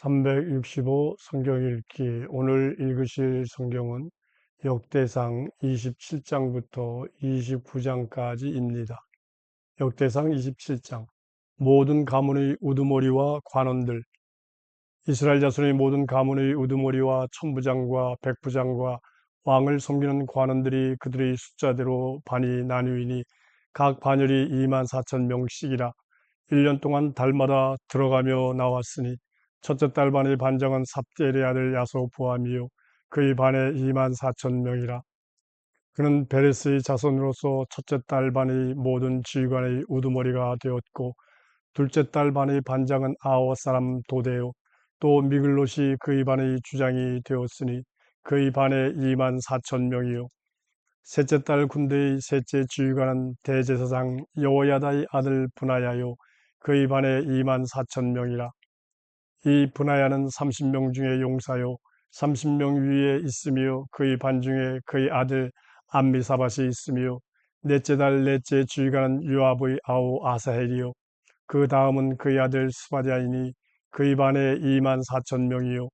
365 성경 읽기. 오늘 읽으실 성경은 역대상 27장부터 29장까지입니다. 역대상 27장. 모든 가문의 우두머리와 관원들. 이스라엘 자손의 모든 가문의 우두머리와 천부장과 백부장과 왕을 섬기는 관원들이 그들의 숫자대로 반이 나뉘니 각 반열이 2만 4천 명씩이라 1년 동안 달마다 들어가며 나왔으니 첫째 딸 반의 반장은 삽제의 아들 야소부함이요. 그의 반에 2만 4천 명이라. 그는 베레스의 자손으로서 첫째 딸 반의 모든 지휘관의 우두머리가 되었고 둘째 딸 반의 반장은 아워 사람 도대요. 또 미글롯이 그의 반의 주장이 되었으니 그의 반에 2만 4천 명이요. 셋째 딸 군대의 셋째 지휘관은 대제사장 여호야다의 아들 분하야요. 그의 반에 2만 4천 명이라 이 분하야는 30명 중에 용사요 30명 위에 있으며 그의 반 중에 그의 아들 암미사밭이 있으며 넷째 달 넷째 주의관은 유아브의 아우 아사헬이요. 그 다음은 그의 아들 스바디아이니 그의 반에 2만 4천 명이요.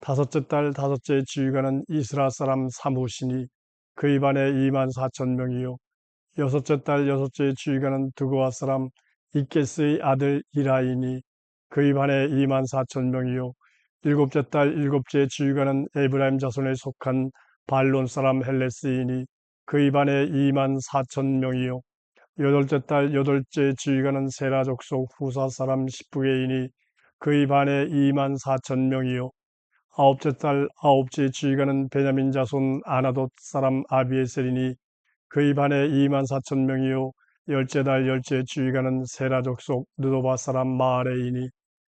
다섯째 달 다섯째 주의관은 이스라 사람 사무시니 그의 반에 2만 4천 명이요. 여섯째 달 여섯째 주의관은 드고아 사람 이케스의 아들 이라이니 그의 반에 2만 4천 명이요. 일곱째 딸 일곱째 지휘관은 에브라임 자손에 속한 발론 사람 헬레스이니 그의 반에 2만 4천 명이요. 여덟째 딸 여덟째 지휘관은 세라 족 속 후사 사람 십부게이니 그의 반에 2만 4천 명이요. 아홉째 딸 아홉째 지휘관은 베냐민 자손 아나돗 사람 아비에셀이니 그의 반에 2만 4천 명이요. 열째 달 열째 지휘관은 세라 족 속 느도바 사람 마아레이니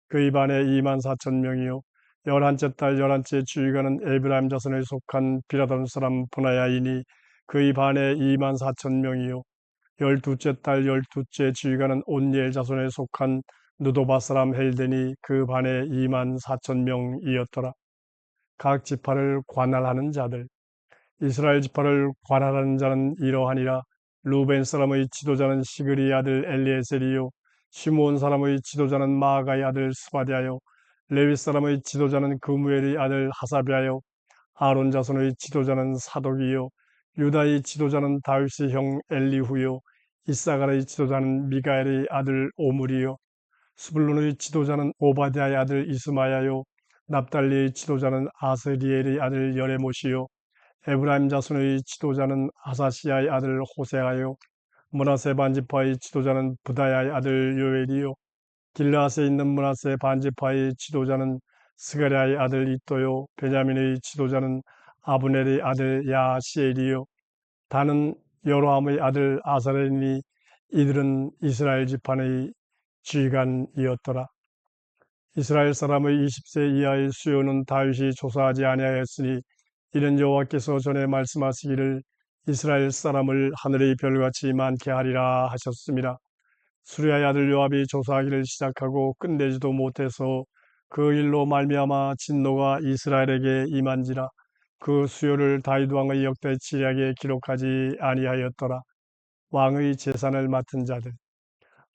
그의 반에 2만 4천 명이요. 열한째 달 열한째 주의관은 에브라임 자손에 속한 비라던 사람 분하야이니 그의 반에 2만 4천 명이요. 열두째 달 열두째 주의관은 온니엘 자손에 속한 누도바 사람 헬덴이 그 반에 2만 4천 명이었더라. 각 지파를 관할하는 자들. 이스라엘 지파를 관할하는 자는 이러하니라. 루벤 사람의 지도자는 시그리 아들 엘리에셀이요 시므온 사람의 지도자는 마가의 아들 스바디아요. 레위 사람의 지도자는 그무엘의 아들 하사비아요. 아론 자손의 지도자는 사독이요. 유다의 지도자는 다윗의 형 엘리후요. 이사가의 지도자는 미가엘의 아들 오므리요. 스불론의 지도자는 오바디아의 아들 이스마야요. 납달리의 지도자는 아세리엘의 아들 여레모시요. 에브라임 자손의 지도자는 아사시아의 아들 호세아요 문하세 반지파의 지도자는 부다야의 아들 요엘이요. 길라스에 있는 문하세 반지파의 지도자는 스가랴의 아들 이또요. 베냐민의 지도자는 아브넬의 아들 야시엘이요. 다는 여로함의 아들 아사레니 이들은 이스라엘 지판의 지휘관이었더라. 이스라엘 사람의 20세 이하의 수요는 다윗이 조사하지 아니하였으니 이는 여호와께서 전에 말씀하시기를 이스라엘 사람을 하늘의 별같이 많게 하리라 하셨습니다. 수리아의 아들 요압이 조사하기를 시작하고 끝내지도 못해서 그 일로 말미암아 진노가 이스라엘에게 임한지라 그 수요를 다윗 왕의 역대 지략에 기록하지 아니하였더라. 왕의 재산을 맡은 자들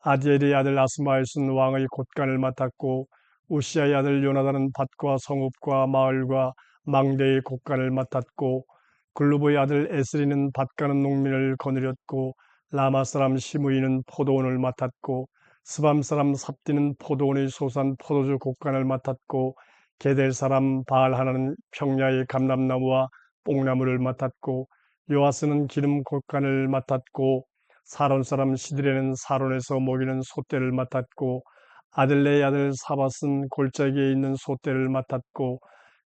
아디엘의 아들 아스마엘은 왕의 곳간을 맡았고 우시아의 아들 요나단은 밭과 성읍과 마을과 망대의 곳간을 맡았고 글루브의 아들 에스리는 밭가는 농민을 거느렸고 라마 사람 시무이는 포도원을 맡았고 스밤 사람 삽디는 포도원의 소산 포도주 곡간을 맡았고 게델 사람 바알 하나는 평야의 감람나무와 뽕나무를 맡았고 요아스는 기름 곡간을 맡았고 사론 사람 시드레는 사론에서 먹이는 소떼를 맡았고 아들레의 아들 사바스는 골짜기에 있는 소떼를 맡았고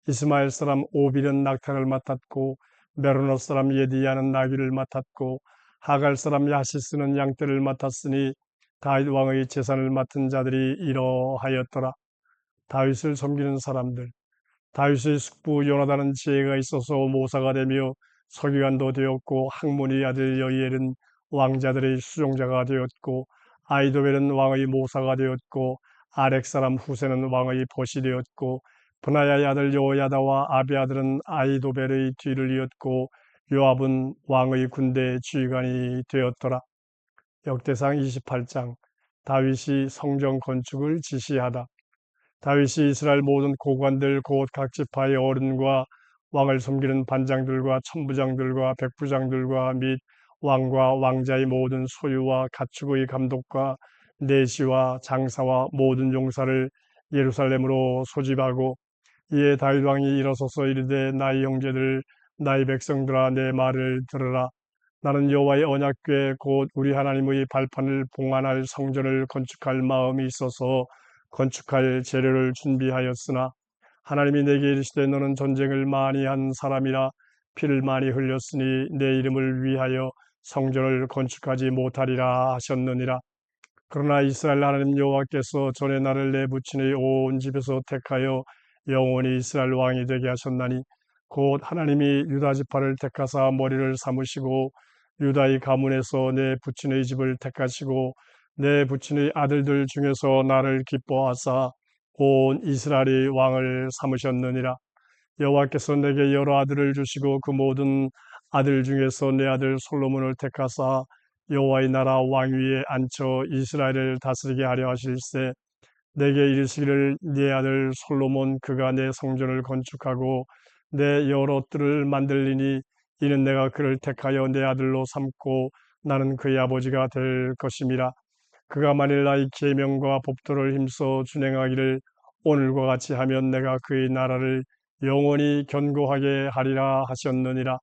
이스마엘 사람 오빌은 낙타를 맡았고 메로노 사람 예디야는 나귀를 맡았고 하갈 사람 야시스는 양떼를 맡았으니 다윗 왕의 재산을 맡은 자들이 이러하였더라. 다윗을 섬기는 사람들 다윗의 숙부 요나단은 지혜가 있어서 모사가 되며 서기관도 되었고 항문의 아들 여이엘은 왕자들의 수종자가 되었고 아이도벨은 왕의 모사가 되었고 아렉 사람 후세는 왕의 벗이 되었고 분하야의 아들 요야다와 아비아들은 아이도벨의 뒤를 이었고 요압은 왕의 군대 지휘관이 되었더라. 역대상 28장 다윗이 성전 건축을 지시하다. 다윗이 이스라엘 모든 고관들 곧 각 지파의 어른과 왕을 섬기는 반장들과 천부장들과 백부장들과 및 왕과 왕자의 모든 소유와 가축의 감독과 내시와 장사와 모든 용사를 예루살렘으로 소집하고 이에 다윗 왕이 일어서서 이르되 나의 형제들 나의 백성들아 내 말을 들으라 나는 여호와의 언약궤 곧 우리 하나님의 발판을 봉안할 성전을 건축할 마음이 있어서 건축할 재료를 준비하였으나 하나님이 내게 이르시되 너는 전쟁을 많이 한 사람이라 피를 많이 흘렸으니 내 이름을 위하여 성전을 건축하지 못하리라 하셨느니라. 그러나 이스라엘 하나님 여호와께서 전에 나를 내 부친의 온 집에서 택하여 영원히 이스라엘 왕이 되게 하셨나니 곧 하나님이 유다 지파를 택하사 머리를 삼으시고 유다의 가문에서 내 부친의 집을 택하시고 내 부친의 아들들 중에서 나를 기뻐하사 온 이스라엘의 왕을 삼으셨느니라. 여호와께서 내게 여러 아들을 주시고 그 모든 아들 중에서 내 아들 솔로몬을 택하사 여호와의 나라 왕위에 앉혀 이스라엘을 다스리게 하려 하실세 내게 이르시기를 네 아들 솔로몬 그가 내 성전을 건축하고 내 여러 뜰을 만들리니 이는 내가 그를 택하여 내 아들로 삼고 나는 그의 아버지가 될 것임이라 그가 만일 나의 계명과 법도를 힘써 준행하기를 오늘과 같이 하면 내가 그의 나라를 영원히 견고하게 하리라 하셨느니라.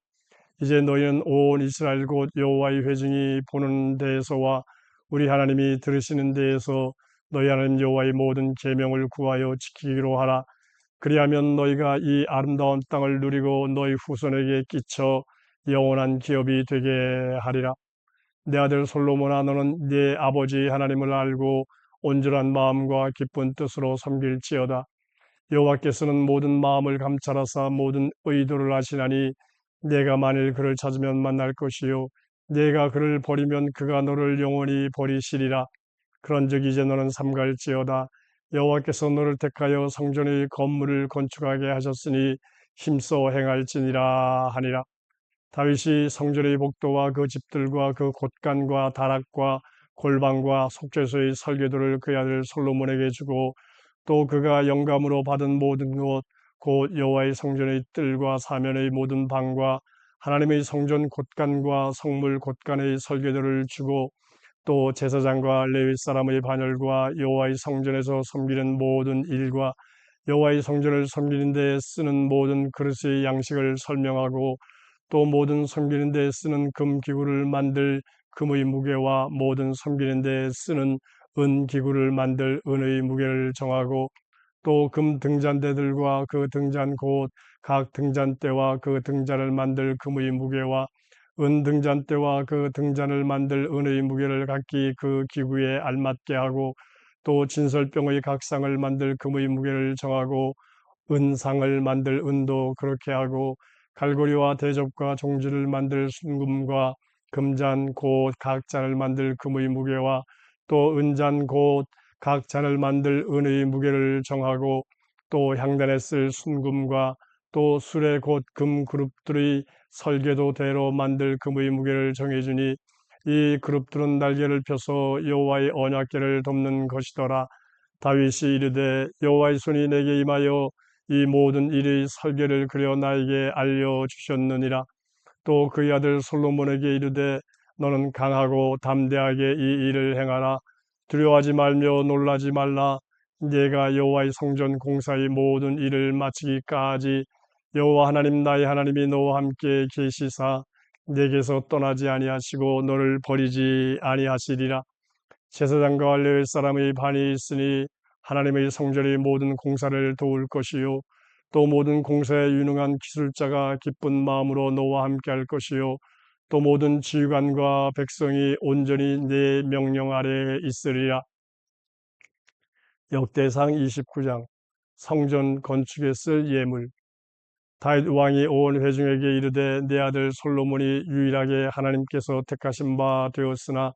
이제 너희는 온 이스라엘 곧 여호와의 회중이 보는 데에서와 우리 하나님이 들으시는 데에서 너희 하나님 여호와의 모든 계명을 구하여 지키기로 하라. 그리하면 너희가 이 아름다운 땅을 누리고 너희 후손에게 끼쳐 영원한 기업이 되게 하리라. 내 아들 솔로몬아 너는 네 아버지 하나님을 알고 온전한 마음과 기쁜 뜻으로 섬길지어다. 여호와께서는 모든 마음을 감찰하사 모든 의도를 하시나니 내가 만일 그를 찾으면 만날 것이요 내가 그를 버리면 그가 너를 영원히 버리시리라. 그런즉 이제 너는 삼갈지어다. 여호와께서 너를 택하여 성전의 건물을 건축하게 하셨으니 힘써 행할지니라 하니라. 다윗이 성전의 복도와 그 집들과 그 곳간과 다락과 골방과 속죄소의 설계도를 그의 아들 솔로몬에게 주고 또 그가 영감으로 받은 모든 곳 곧 여호와의 성전의 뜰과 사면의 모든 방과 하나님의 성전 곳간과 성물 곳간의 설계도를 주고 또 제사장과 레위 사람의 반열과 여호와의 성전에서 섬기는 모든 일과 여호와의 성전을 섬기는 데 쓰는 모든 그릇의 양식을 설명하고 또 모든 섬기는 데 쓰는 금 기구를 만들 금의 무게와 모든 섬기는 데 쓰는 은 기구를 만들 은의 무게를 정하고 또 금 등잔대들과 그 등잔 곧 각 등잔대와 그 등잔을 만들 금의 무게와 은 등잔대와 그 등잔을 만들 은의 무게를 각기 그 기구에 알맞게 하고 또 진설병의 각 상을 만들 금의 무게를 정하고 은상을 만들 은도 그렇게 하고 갈고리와 대접과 종지를 만들 순금과 금잔 곧 각 잔을 만들 금의 무게와 또 은잔 곧 각 잔을 만들 은의 무게를 정하고 또 향단에 쓸 순금과 또 술의 곧금 그룹들의 설계도대로 만들 금의 무게를 정해주니 이 그룹들은 날개를 펴서 여호와의 언약궤를 돕는 것이더라. 다윗이 이르되 여호와의 손이 내게 임하여 이 모든 일의 설계를 그려 나에게 알려 주셨느니라. 또 그의 아들 솔로몬에게 이르되 너는 강하고 담대하게 이 일을 행하라. 두려워하지 말며 놀라지 말라. 네가 여호와의 성전 공사의 모든 일을 마치기까지 여호와 하나님 나의 하나님이 너와 함께 계시사 내게서 떠나지 아니하시고 너를 버리지 아니하시리라. 제사장과 레위 사람의 반이 있으니 하나님의 성전의 모든 공사를 도울 것이요 또 모든 공사에 유능한 기술자가 기쁜 마음으로 너와 함께 할 것이요 또 모든 지휘관과 백성이 온전히 내 명령 아래에 있으리라. 역대상 29장 성전 건축에 쓸 예물 다윗 왕이 온 회중에게 이르되 내 아들 솔로몬이 유일하게 하나님께서 택하신 바 되었으나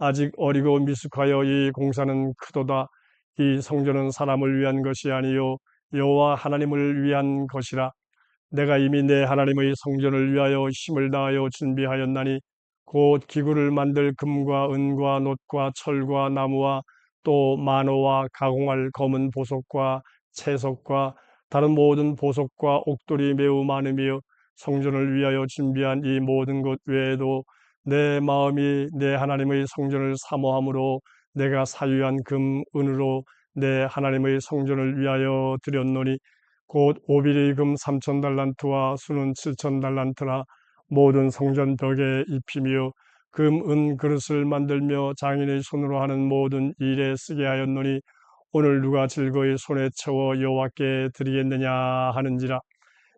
아직 어리고 미숙하여 이 공사는 크도다. 이 성전은 사람을 위한 것이 아니요 여호와 하나님을 위한 것이라. 내가 이미 내 하나님의 성전을 위하여 힘을 다하여 준비하였나니 곧 기구를 만들 금과 은과 놋과 철과 나무와 또 만호와 가공할 검은 보석과 채석과 다른 모든 보석과 옥돌이 매우 많으며 성전을 위하여 준비한 이 모든 것 외에도 내 마음이 내 하나님의 성전을 사모함으로 내가 사유한 금, 은으로 내 하나님의 성전을 위하여 드렸노니 곧 오빌이 금 3천 달란트와 수는 7천 달란트라 모든 성전 벽에 입히며 금, 은 그릇을 만들며 장인의 손으로 하는 모든 일에 쓰게 하였노니 오늘 누가 즐거이 손에 채워 여호와께 드리겠느냐 하는지라.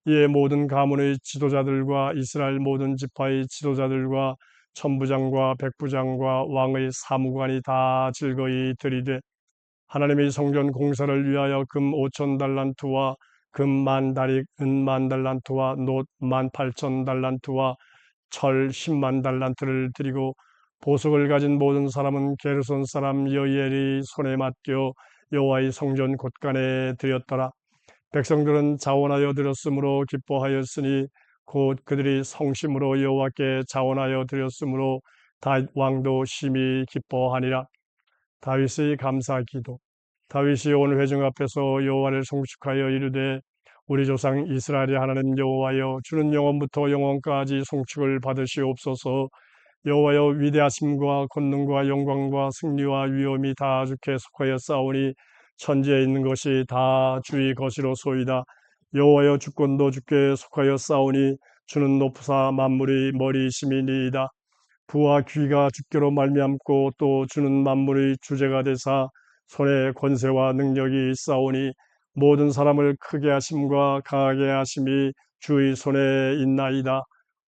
이에 모든 가문의 지도자들과 이스라엘 모든 지파의 지도자들과 천부장과 백부장과 왕의 사무관이 다 즐거이 드리되 하나님의 성전 공사를 위하여 금 5천 달란트와 금만 다릭, 은만 달란트와 놋만 팔천 달란트와 철 10만 달란트를 드리고 보석을 가진 모든 사람은 게르손 사람 여이엘이 손에 맡겨 여호와의 성전 곳간에 드렸더라. 백성들은 자원하여 드렸으므로 기뻐하였으니 곧 그들이 성심으로 여호와께 자원하여 드렸으므로 다윗 왕도 심히 기뻐하니라. 다윗의 감사 기도. 다윗이 오늘 회중 앞에서 여호와를 송축하여 이르되 우리 조상 이스라엘의 하나님 여호와여 주는 영원부터 영원까지 송축을 받으시옵소서 여호와여 위대하심과 권능과 영광과 승리와 위엄이 다 주께 속하여 싸우니 천지에 있는 것이 다 주의 것이로 소이다 여호와여 주권도 주께 속하여 싸우니 주는 높으사 만물의 머리심이니이다 부와 귀가 주께로 말미암고 또 주는 만물의 주제가 되사 손에 권세와 능력이 있사오니 모든 사람을 크게 하심과 강하게 하심이 주의 손에 있나이다.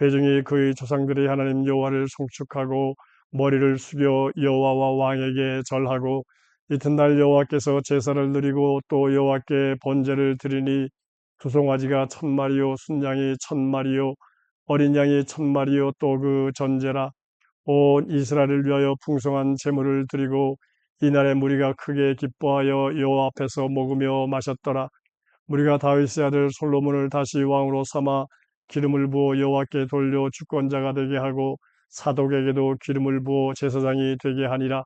회중이 그의 조상들의 하나님 여호와를 송축하고 머리를 숙여 여호와와 왕에게 절하고 이튿날 여호와께서 제사를 드리고 또 여호와께 번제를 드리니 두 송아지가 천 마리요 순양이 천 마리요 어린 양이 천 마리요 또 그 전제라 온 이스라엘을 위하여 풍성한 제물을 드리고 이날에 무리가 크게 기뻐하여 여호와 앞에서 먹으며 마셨더라. 무리가 다윗의 아들 솔로몬을 다시 왕으로 삼아 기름을 부어 여호와께 돌려 주권자가 되게 하고 사독에게도 기름을 부어 제사장이 되게 하니라.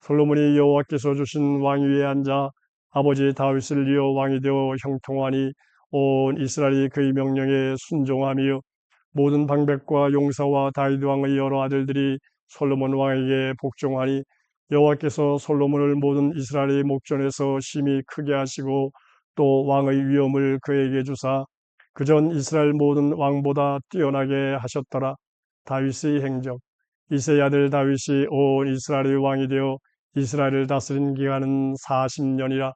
솔로몬이 여호와께서 주신 왕위에 앉아 아버지 다윗을 이어 왕이 되어 형통하니 온 이스라엘이 그의 명령에 순종하며 모든 방백과 용사와 다윗 왕의 여러 아들들이 솔로몬 왕에게 복종하니 여호와께서 솔로몬을 모든 이스라엘의 목전에서 심히 크게 하시고 또 왕의 위엄을 그에게 주사 그 전 이스라엘 모든 왕보다 뛰어나게 하셨더라. 다윗의 행적 이세 아들 다윗이 온 이스라엘의 왕이 되어 이스라엘을 다스린 기간은 40년이라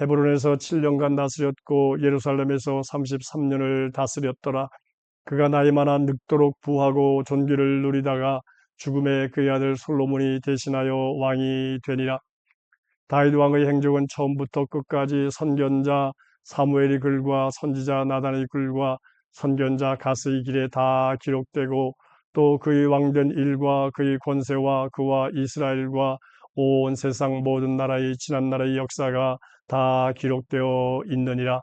헤브론에서 7년간 다스렸고 예루살렘에서 33년을 다스렸더라. 그가 나이 많아 늙도록 부하고 존귀를 누리다가 죽음에 그의 아들 솔로몬이 대신하여 왕이 되니라. 다윗 왕의 행적은 처음부터 끝까지 선견자 사무엘의 글과 선지자 나단의 글과 선견자 가스의 길에 다 기록되고 또 그의 왕된 일과 그의 권세와 그와 이스라엘과 온 세상 모든 나라의 지난 나라의 역사가 다 기록되어 있느니라.